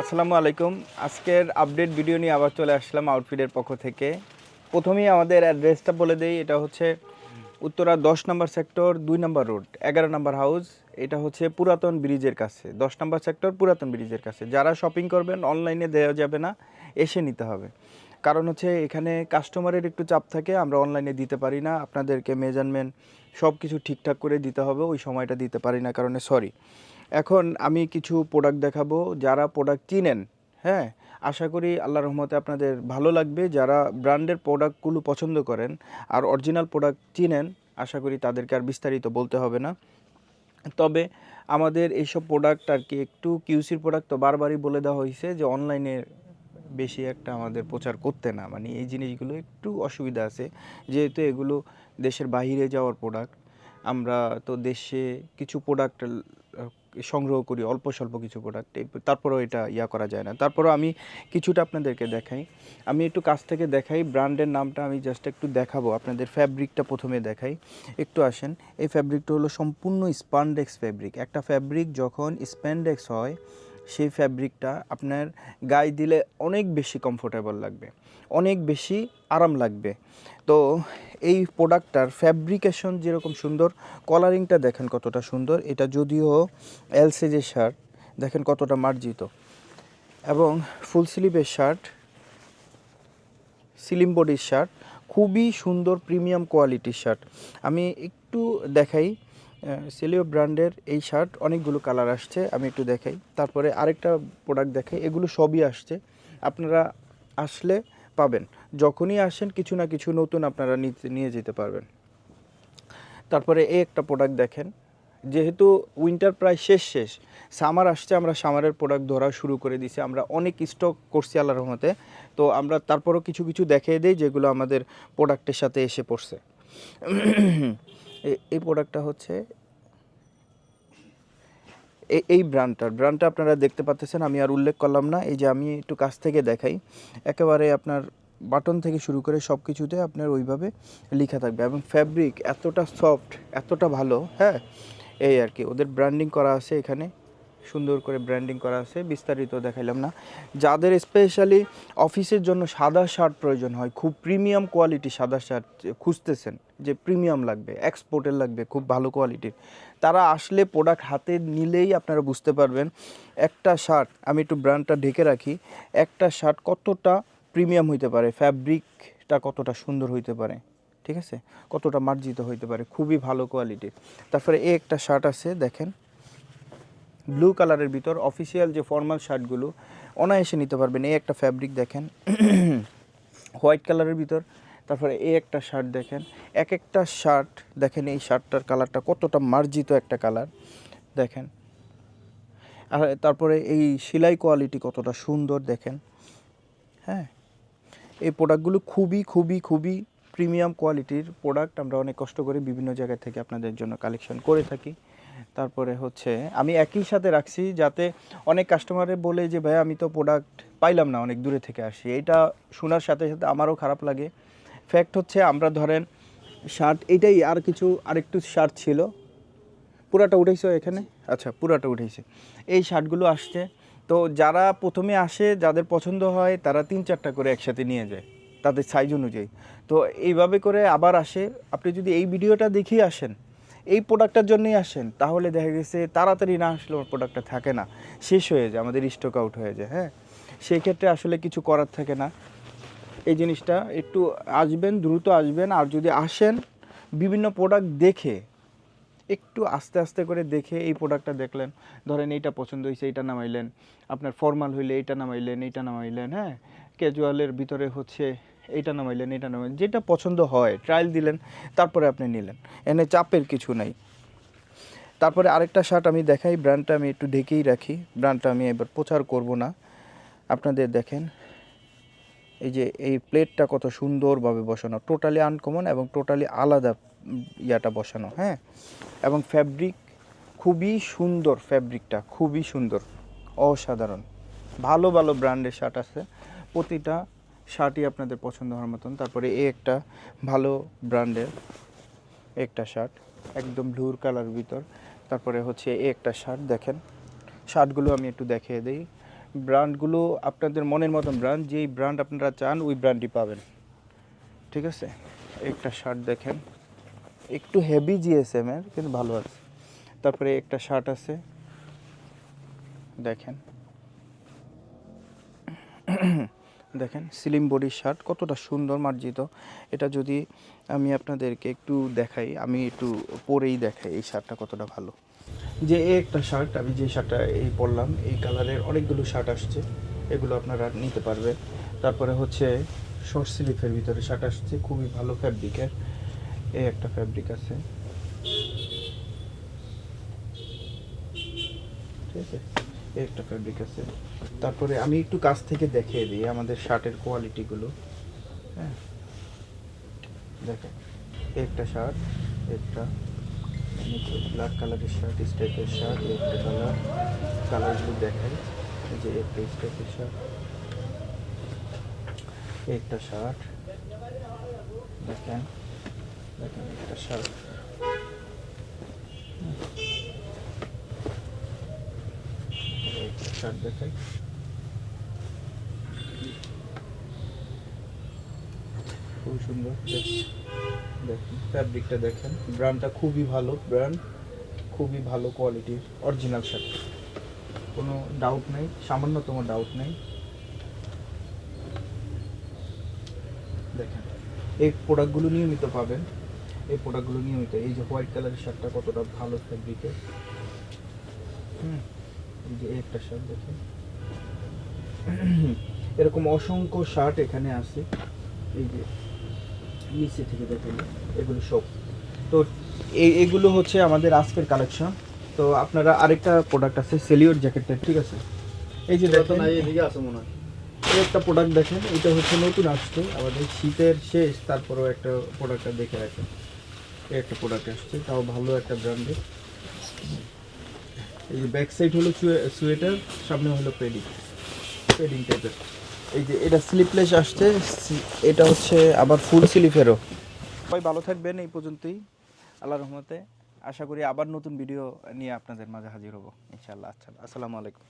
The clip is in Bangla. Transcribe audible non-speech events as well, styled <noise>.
আসসালামু আলাইকুম। আজকের আপডেট ভিডিও নিয়ে আবার চলে আসলাম আউটফিটের পক্ষ থেকে। প্রথমেই আমাদের অ্যাড্রেসটা বলে দেই, এটা হচ্ছে উত্তরা দশ নম্বর সেক্টর দুই নম্বর রোড এগারো নম্বর হাউস এটা হচ্ছে পুরাতন ব্রিজের কাছে। দশ নম্বর সেক্টর পুরাতন ব্রিজের কাছে। যারা শপিং করবেন অনলাইনে দেওয়া যাবে না, এসে নিতে হবে। কারণ হচ্ছে এখানে কাস্টমারের একটু চাপ থাকে, আমরা অনলাইনে দিতে পারি না, আপনাদেরকে মেজারমেন্ট সব কিছু ঠিকঠাক করে দিতে হবে, ওই সময়টা দিতে পারি না কারণে সরি এখন আমি কিছু প্রোডাক্ট দেখাবো যারা প্রোডাক্ট চিনেন হ্যাঁ? আশা করি আল্লাহ রহমতে আপনাদের ভালো লাগবে। যারা ব্র্যান্ডের প্রোডাক্টগুলো পছন্দ করেন আর অরিজিনাল প্রোডাক্ট চিনেন আশা করি তাদেরকে আর বিস্তারিত বলতে হবে না। তবে আমাদের এইসব প্রোডাক্ট আর কি একটু কিউসির প্রোডাক্ট তো বারবারই বলে দেওয়া হয়েছে যে অনলাইনে বেশি একটা আমাদের প্রচার করতে না। মানে এই জিনিসগুলো একটু অসুবিধা আছে। যেহেতু এগুলো দেশের বাইরে যাওয়ার প্রোডাক্ট আমরা তো দেশে কিছু প্রোডাক্ট সংগ্রহ করি, অল্প স্বল্প কিছু প্রোডাক্ট তারপরেও এটা ইয়া করা যায় না। তারপরও আমি কিছুটা আপনাদেরকে দেখাই। আমি একটু কাছ থেকে দেখাই ব্র্যান্ডের নামটা আমি জাস্ট একটু দেখাবো, আপনাদের ফ্যাব্রিকটা প্রথমে দেখাই। একটু আসেন, এই ফ্যাব্রিকটা হলো সম্পূর্ণ স্পান্ডেক্স ফ্যাব্রিক একটা ফ্যাব্রিক যখন স্প্যান্ডেক্স হয় সেই ফ্যাব্রিকটা আপনার গায়ে দিলে অনেক বেশি কমফোর্টেবল লাগবে, অনেক বেশি আরাম লাগবে। তো এই প্রোডাক্টটার ফ্যাব্রিকেশন যেরকম সুন্দর কলারিংটা দেখেন কতটা সুন্দর, এটা যদিও এল সাইজের শার্ট দেখেন কতটা মার্জিত। এবং ফুল স্লিভের শার্ট সিলিম বডির শার্ট খুবই সুন্দর প্রিমিয়াম কোয়ালিটির শার্ট আমি একটু দেখাই সেলিও ব্র্যান্ডের এই শার্ট অনেকগুলো কালার আসছে, আমি একটু দেখাই। তারপরে আরেকটা প্রোডাক্ট দেখাই, এগুলো সবই আসছে। আপনারা আসলে পাবেন, যখনই আসেন কিছু না কিছু নতুন আপনারা নিয়ে যেতে পারবেন। তারপরে এই একটা প্রোডাক্ট দেখেন, যেহেতু উইন্টার প্রায় শেষ শেষ সামার আসছে, আমরা সামারের প্রোডাক্ট ধরা শুরু করে দিছি আমরা অনেক স্টক করছি আল্লাহ রহমতে। তো আমরা তারপরও কিছু কিছু দেখিয়ে দিই, যেগুলো আমাদের প্রোডাক্টের সাথে এসে পড়ছে। <clears throat> এই প্রোডাক্টটা হচ্ছে এই ব্র্যান্ডটার ব্র্যান্ডটা আপনারা দেখতে পাচ্ছেন, আমি আর উল্লেখ করলাম না, এই যে আমি একটু কাছ থেকে দেখাই, একেবারে আপনার বাটন থেকে শুরু করে সব কিছুতে আপনার ওইভাবে লেখা থাকবে এবং ফ্যাব্রিক এতটা সফট এতটা ভালো হ্যাঁ? এই আর কি, ওদের ব্র্যান্ডিং করা আছে এখানে। সুন্দর করে ব্র্যান্ডিং করা আছে, বিস্তারিত দেখাইলাম না। যাদের স্পেশালি অফিসের জন্য সাদা শার্ট প্রয়োজন হয়, খুব প্রিমিয়াম কোয়ালিটি সাদা শার্ট খুঁজতেছেন যে প্রিমিয়াম লাগবে এক্সপোর্টের লাগবে, খুব ভালো কোয়ালিটির তারা আসলে প্রোডাক্ট হাতে নিলেই আপনারা বুঝতে পারবেন, একটা শার্ট আমি একটু ব্র্যান্ডটা ঢেকে রাখি, একটা শার্ট কতটা প্রিমিয়াম হইতে পারে ফ্যাব্রিকটা কতটা সুন্দর হইতে পারে, ঠিক আছে? কতটা মার্জিত হইতে পারে, খুবই ভালো কোয়ালিটির তারপরে এ একটা শার্ট আছে, দেখেন ব্লু কালারের ভিতর অফিসিয়াল যে ফর্মাল শার্টগুলো অনায়াসে নিতে পারবেন। এই একটা ফ্যাব্রিক দেখেন। <clears throat> হোয়াইট কালারের ভিতর, তারপরে এই একটা শার্ট দেখেন। এক একটা শার্ট দেখেন এই শার্টটার কালারটা কতটা মার্জিত একটা কালার দেখেন। আর তারপরে এই সেলাই কোয়ালিটি কতটা সুন্দর, দেখেন। হ্যাঁ? এই প্রোডাক্টগুলো খুবই খুবই খুবই প্রিমিয়াম কোয়ালিটির প্রোডাক্ট আমরা অনেক কষ্ট করে বিভিন্ন জায়গা থেকে আপনাদের জন্য কালেকশন করে থাকি। তারপরে হচ্ছে আমি একই সাথে রাখছি যাতে অনেক কাস্টমারে বলে যে ভাই আমি তো প্রোডাক্ট পাইলাম না, অনেক দূরে থেকে আসি এটা শোনার সাথে সাথে আমারও খারাপ লাগে। ফ্যাক্ট হচ্ছে আমরা ধরেন শার্ট এটাই আর কিছু আরেকটু শার্ট ছিল। পুরাটা উঠেছে এখানে? আচ্ছা পুরাটা উঠেছে। এই শার্টগুলো আসছে। তো যারা প্রথমে আসে, যাদের পছন্দ হয়, তারা তিন চারটা করে একসাথে নিয়ে যায়, তাদের সাইজ অনুযায়ী। তো এইভাবে করে আবার আসে। আপনি যদি এই ভিডিওটা দেখেই আসেন এই প্রোডাক্টটার জন্যই আসেন, তাহলে দেখা গেছে তাড়াতাড়ি না আসলে প্রোডাক্টটা থাকে না, শেষ হয়ে যায়, আমাদের স্টক আউট হয়ে যায় হ্যাঁ? সেই ক্ষেত্রে আসলে কিছু করার থাকে না। এই জিনিসটা একটু আসবেন, দ্রুত আসবেন, আর যদি আসেন, বিভিন্ন প্রোডাক্ট দেখে, একটু আস্তে আস্তে করে দেখে এই প্রোডাক্টটা দেখলেন, ধরেন এইটা পছন্দ হয়েছে এইটা নামাইলেন, আপনার ফর্মাল হইলে এইটা নামাইলেন এইটা নামাইলেন হ্যাঁ? ক্যাজুয়ালের ভিতরে হচ্ছে এইটা নামাইলেন এইটা নামাইলেন, যেটা পছন্দ হয় ট্রায়াল দিলেন, তারপরে আপনি নিলেন। এনে চাপের কিছু নাই। তারপরে আরেকটা শার্ট আমি দেখাই ব্র্যান্ডটা আমি একটু ঢেকেই রাখি ব্র্যান্ডটা আমি এবার প্রচার করব না। আপনাদের দেখেন, এই যে এই প্লেটটা কত সুন্দরভাবে বসানো টোটালি আনকমন এবং টোটালি আলাদা ইয়াটা বসানো হ্যাঁ? এবং ফ্যাব্রিক খুবই সুন্দর ফ্যাব্রিকটা খুবই সুন্দর, অসাধারণ। ভালো ভালো ব্র্যান্ডের শার্ট আছে। প্রতিটা শার্টই আপনাদের পছন্দ হওয়ার মতন। তারপরে এই একটা ভালো ব্র্যান্ডের একটা শার্ট, একদম ব্লুর কালার ভিতর। তারপরে হচ্ছে এই একটা শার্ট, দেখেন। শার্টগুলো আমি একটু দেখিয়ে দিই। ব্র্যান্ডগুলো আপনাদের মনের মতন ব্র্যান্ড, যেই ব্র্যান্ড আপনারা চান, ওই ব্র্যান্ডই পাবেন। ঠিক আছে? একটা শার্ট দেখেন। একটু হেভি জিএসএম এর, কিন্তু ভালো আছে। তারপরে একটা শার্ট আছে। দেখেন। দেখেন স্লিম বডির শার্ট কতটা সুন্দর মার্জিত। এটা যদি আমি আপনাদেরকে একটু দেখাই, আমি একটু পরেই দেখাই এই শার্টটা কতটা ভালো। যে এই একটা শার্ট আমি যে শার্টটা এই পরলাম, এই কালারের অনেকগুলো শার্ট আসছে, এগুলো আপনারা নিতে পারবে তারপরে হচ্ছে শর্ট স্লিভের ভিতরে শার্ট আসছে, খুবই ভালো ফ্যাব্রিকের এই একটা ফ্যাব্রিক আছে। ঠিক আছে? একটা ফ্যাব্রিক আছে। তারপরে আমি একটু কাছ থেকে দেখিয়ে দিই আমাদের শার্টের কোয়ালিটিগুলো হ্যাঁ। দেখেন, একটা শার্ট, একটা ব্ল্যাক কালারের শার্ট স্টাইপের শার্ট একটা কালার কালারগুলো দেখাই যে একটা স্টাইপের শার্ট একটা শার্ট দেখেন দেখেন একটা শার্ট একটা শার্ট দেখাই। খুবই সুন্দর দেখ- দেখেন। ফ্যাব্রিকটা দেখেন ব্র্যান্ডটা খুবই ভালো ব্র্যান্ড খুবই ভালো কোয়ালিটির অরিজিনাল শার্ট কোনো ডাউট নেই, সামান্যতম ডাউট নেই। দেখেন, এই প্রোডাক্টগুলো নিয়মিত পাবেন। এই প্রোডাক্টগুলো নিয়মিত, এই যে হোয়াইট কালারের শার্টটা কতটা ভালো ফ্যাব্রিকের হুম। যে একটা শার্ট দেখেন এরকম অসংখ্য শার্ট এখানে আছে। এই যে নিচে থেকে দেখেন এগুলো সব। তো এগুলো হচ্ছে আমাদের আজকের কালেকশন তো আপনারা আরেকটা প্রোডাক্ট আছে সেলিওর জ্যাকেটটা ঠিক আছে? এই যে দেখেন এদিকে আছে মনে হয়। এই একটা প্রোডাক্ট দেখেন এটা হচ্ছে নতুন আসছে। আমাদের শীতের শেষ তারপরেও একটা প্রোডাক্টটা দেখে রাখেন। এই একটা প্রোডাক্ট আসছে তাও ভালো একটা ব্র্যান্ডের এই যে ব্যাক সাইড হলো সোয়েটার সামনে হলো পেডিং পেডিং টাইপের এই যে এটা স্লিপলেস আসছে এটা হচ্ছে আবার ফুল স্লিপেরও সবাই ভালো থাকবেন এই পর্যন্তই আল্লাহ রহমতে। আশা করি আবার নতুন ভিডিও নিয়ে আপনাদের মাঝে হাজির হব, ইনশাআল্লাহ। আচ্ছা আসসালামু আলাইকুম।